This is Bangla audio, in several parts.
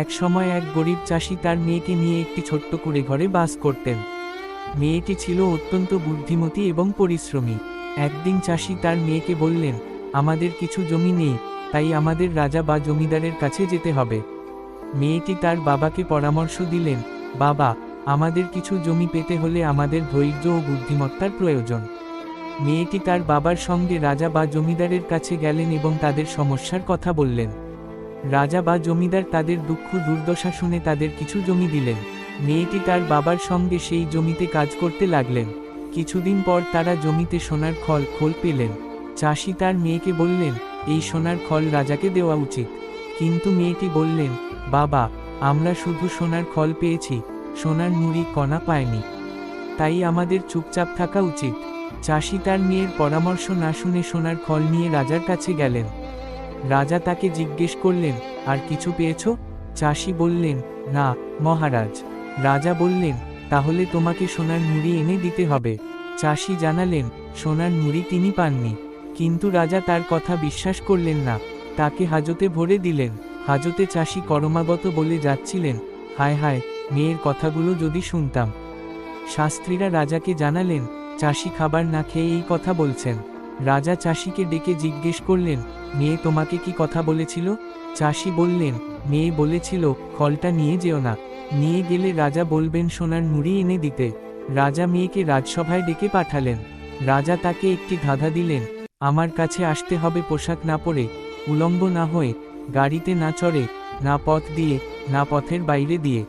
এক সময় এক গরিব চাষি তার মেয়েকে নিয়ে একটি ছোট্ট কুড়ে ঘরে বাস করতেন। মেয়েটি ছিল অত্যন্ত বুদ্ধিমতী এবং পরিশ্রমী। একদিন চাষি তার মেয়েকে বললেন, আমাদের কিছু জমি নেই, তাই আমাদের রাজা বা জমিদারের কাছে যেতে হবে। মেয়েটি তার বাবাকে পরামর্শ দিলেন, বাবা, আমাদের কিছু জমি পেতে হলে আমাদের ধৈর্য ও বুদ্ধিমত্তার প্রয়োজন। মেয়েটি তার বাবার সঙ্গে রাজা বা জমিদারের কাছে গেলেন এবং তাদের সমস্যার কথা বললেন। রাজা বা জমিদার তাদের দুঃখ দুর্দশা শুনে তাদের কিছু জমি দিলেন। মেয়েটি তার বাবার সঙ্গে সেই জমিতে কাজ করতে লাগলেন। কিছুদিন পর তারা জমিতে সোনার খল, খোল পেলেন। চাষি তার মেয়েকে বললেন, এই সোনার খল রাজাকে দেওয়া উচিত। কিন্তু মেয়েটি বললেন, বাবা, আমরা শুধু সোনার খল পেয়েছি, সোনার নুড়ি, কণা পায়নি। তাই আমাদের চুপচাপ থাকা উচিত। চাষি তার মেয়ের পরামর্শ না শুনে সোনার খল নিয়ে রাজার কাছে গেলেন। রাজা তাকে জিজ্ঞেস করলেন, আর কিছু পেয়েছ? চাষি বললেন, না, মহারাজ। রাজা বললেন, তাহলে তোমাকে সোনার মুড়ি এনে দিতে হবে। চাষি জানালেন, সোনার মুড়ি তিনি পাননি। কিন্তু রাজা তার কথা বিশ্বাস করলেন না, তাকে হাজতে ভরে দিলেন। হাজতে চাষি করমাগত বলে যাচ্ছিলেন, হায় হায়, মেয়ের কথাগুলো যদি শুনতাম। শাস্ত্রীরা রাজাকে জানালেন, চাষি খাবার না খেয়ে এই কথা বলছেন। রাজা চাষিকে ডেকে জিজ্ঞেস করলেন মেয়ে তোমাকে কি কথা বলেছিল? চাষি বললেন, মেয়ে বলেছিল ফলটা নিয়ে যেও না। নিয়ে গেলে রাজা বলবেন সোনার নুড়ি এনে দিতে। রাজা মেয়েকে রাজসভায় ডেকে পাঠালেন। রাজা তাকে একটি ধাঁধা দিলেন, আমার কাছে আসতে হবে পোশাক না পরে, উলম্ব না হয়ে, গাড়িতে না চড়ে, না পথ দিয়ে, না পথের বাইরে দিয়ে।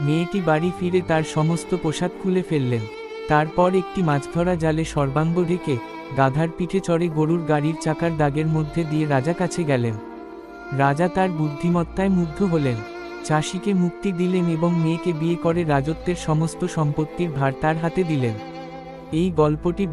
মেয়েটি বাড়ি ফিরে তার সমস্ত পোশাক খুলে ফেললেন। তারপর একটি মাছ ধরা জালে সর্বাঙ্গ ঢেকে গাধার পিঠে চড়ে গরুর গাড়ির চাকার দাগের মধ্যে দিয়ে রাজা কাছে গেলেন। রাজা তার বুদ্ধিমত্তায় মুগ্ধ হলেন। চাষিকে মুক্তি দিলেন এবং মেয়েকে বিয়ে করে রাজত্বের সমস্ত সম্পত্তির ভার তার হাতে দিলেন। এই গল্পটি